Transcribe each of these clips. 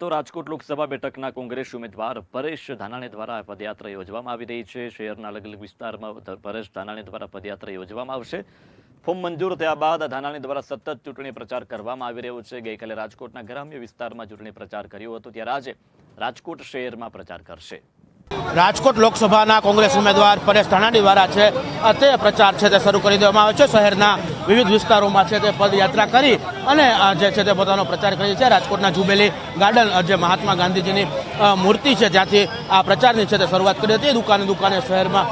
તો રાજકોટ લોકસભા બેઠકના કોંગ્રેસ ઉમેદવાર પરેશ ધાનાણી દ્વારા પદયાત્રા યોજવામાં આવી રહી છે. શહેરના અલગ અલગ વિસ્તારમાં પરેશ ધાનાણી દ્વારા પદયાત્રા યોજવામાં આવશે. ફોર્મ મંજૂર થયા બાદ ધાનાણી દ્વારા સતત ચૂંટણી પ્રચાર કરવામાં આવી રહ્યો છે. ગઈકાલે રાજકોટના ગ્રામ્ય વિસ્તારમાં ચૂંટણી પ્રચાર કર્યો હતો. ત્યારે આજે રાજકોટ શહેરમાં પ્રચાર કરશે. રાજકોટ લોકસભાના કોંગ્રેસ ઉમેદવાર પરેશ ધાનાણી દ્વારા છે, તે પ્રચાર છે તે શરૂ કરી દેવામાં આવ્યો છે. શહેરના વિવિધ વિસ્તારોમાં છે તે પદયાત્રા કરી અને જે છે તે પોતાનો પ્રચાર કરી છે. રાજકોટના જુબેલી ગાર્ડન જે મહાત્મા ગાંધીજીની મૂર્તિ છે જ્યાંથી આ પ્રચારની છે તે શરૂઆત કરી હતી. દુકાને દુકાને શહેરમાં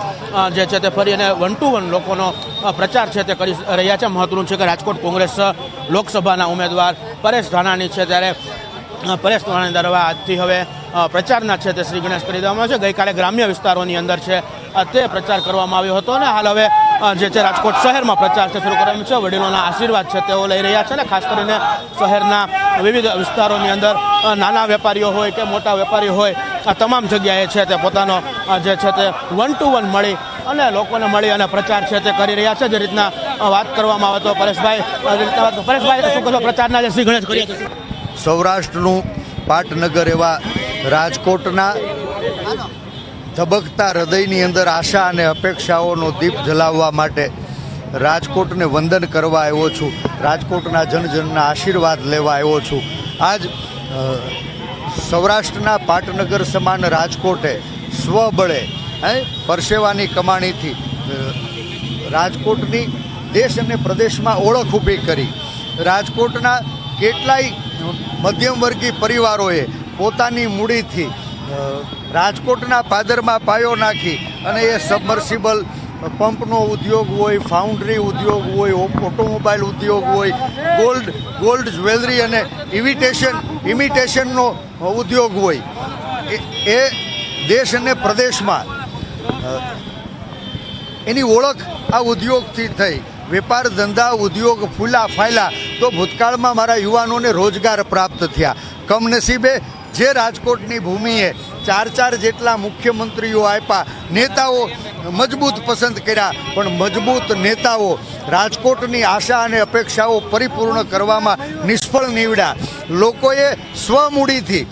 જે છે તે ફરી અને વન ટુ વન લોકોનો પ્રચાર છે તે કરી રહ્યા છે. મહત્વનું છે કે રાજકોટ કોંગ્રેસ લોકસભાના ઉમેદવાર પરેશ ધાનાની છે ત્યારે પરેશ ધાનાણી દ્વારા આજથી હવે પ્રચારના છે તે શ્રી ગણેશ કરી દેવામાં છે. ગઈકાલે ગ્રામ્ય વિસ્તારોની અંદર છે તે પ્રચાર કરવામાં આવ્યો હતો અને હાલ હવે જે છે રાજકોટ શહેરમાં પ્રચાર છે, શરૂ કરવામાં છે. વડીલોના આશીર્વાદ છે, તેઓ લઈ રહ્યા છે અને ખાસ કરીને શહેરના વિવિધ વિસ્તારોની અંદર નાના વેપારીઓ હોય કે મોટા વેપારીઓ હોય, આ તમામ જગ્યાએ છે તે પોતાનો જે છે તે વન ટુ વન મળી અને લોકોને મળી અને પ્રચાર છે તે કરી રહ્યા છે. જે રીતના વાત કરવામાં આવે તો પરેશભાઈ પરેશભાઈ શું કહો પ્રચારના જે શ્રી ગણેશ સૌરાષ્ટ્રનું પાટનગર એવા રાજકોટના ધબકતા હૃદયની અંદર આશા અને અપેક્ષાઓનો દીપ જલાવવા માટે રાજકોટને વંદન કરવા આવ્યો છું. રાજકોટના જનજનના આશીર્વાદ લેવા આવ્યો છું. આજ સૌરાષ્ટ્રના પાટનગર સમાન રાજકોટે સ્વબળે, હે, પરસેવાની કમાણીથી રાજકોટની દેશ અને પ્રદેશમાં ઓળખ ઊભી કરી. રાજકોટના કેટલાય મધ્યમવર્ગી પરિવારોએ પોતાની મૂડીથી રાજકોટના પાદરમાં પાયો નાખી અને એ સબમર્સિબલ પંપનો ઉદ્યોગ હોય ફાઉન્ડરી ઉદ્યોગ હોય ઓટોમોબાઈલ ઉદ્યોગ હોય ગોલ્ડ ગોલ્ડ જ્વેલરી અને ઇમિટેશન ઇમિટેશનનો ઉદ્યોગ હોય. એ દેશ અને પ્રદેશમાં એની ઓળખ આ ઉદ્યોગથી થઈ. વેપાર ધંધા, ઉદ્યોગ ફૂલા ફાયલા તો ભૂતકાળમાં મારા યુવાનોને રોજગાર પ્રાપ્ત થયા. કમનસીબે જે રાજકોટની ભૂમિએ ચાર ચાર જેટલા મુખ્યમંત્રીઓ આપ્યા, નેતાઓ મજબૂત પસંદ કર્યા, પણ મજબૂત નેતાઓ રાજકોટની આશા અને અપેક્ષાઓ પરિપૂર્ણ કરવામાં નિષ્ફળ નીવડ્યા. લોકોએ સ્વમૂડીથી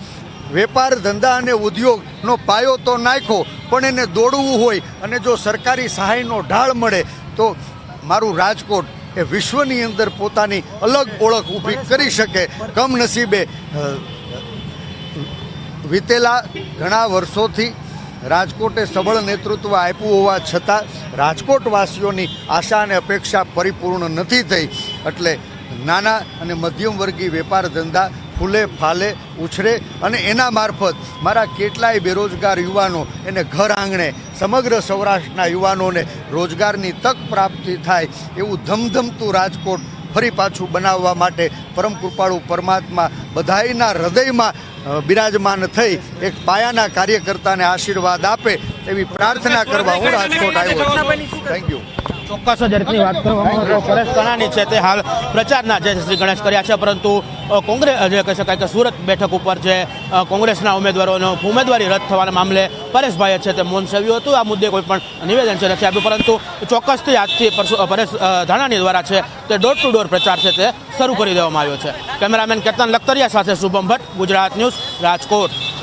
વેપાર, ધંધા અને ઉદ્યોગનો પાયો તો નાખ્યો, પણ એને દોડવું હોય અને જો સરકારી સહાયનો ઢાળ મળે, તો મારું રાજકોટ એ વિશ્વની અંદર પોતાની અલગ ઓળખ ઊભી કરી શકે. કમનસીબે વીતેલા ઘણા વર્ષોથી રાજકોટે સબળ નેતૃત્વ આપ્યું હોવા છતાં રાજકોટવાસીઓની આશા અને અપેક્ષા પરિપૂર્ણ નથી થઈ. એટલે નાના અને મધ્યમ વર્ગીય વેપાર ધંધા ફૂલે ફાલે ઉછરે અને એના મારફત મારા કેટલાય બેરોજગાર યુવાનો એને ઘર આંગણે, સમગ્ર સૌરાષ્ટ્રના યુવાનોને રોજગારની તક પ્રાપ્તિ થાય એવું ધમધમતું રાજકોટ ફરી પાછું બનાવવા માટે પરમ કૃપાળુ પરમાત્મા બધાયના હૃદયમાં બિરાજમાન થઈ એક પાયાના કાર્યકર્તાને આશીર્વાદ આપે એવી પ્રાર્થના કરવા હું રાજકોટ આવ્યો થેન્ક યુ ચોક્કસ જ રીતની વાત કરવામાં તો પરેશ કણાની છે તે હાલ પ્રચારના જે શ્રી ગણેશ કર્યા છે પરંતુ કોંગ્રેસ જે કહી શકાય કે સુરત બેઠક ઉપર જે કોંગ્રેસના ઉમેદવારોનો ઉમેદવારી રદ થવાના મામલે પરેશભાઈએ છે તે મૌન સેવ્યું હતું. આ મુદ્દે કોઈ પણ નિવેદન છે નથી આપ્યું પરંતુ ચોક્કસથી આજથી પરેશ ધાણાની દ્વારા છે તે ડોર ટુ ડોર પ્રચાર છે તે શરૂ કરી દેવામાં આવ્યો છે. કેમેરામેન કેતન લખતરિયા સાથે શુભમ ભટ્ટ ગુજરાત ન્યૂઝ રાજકોટ.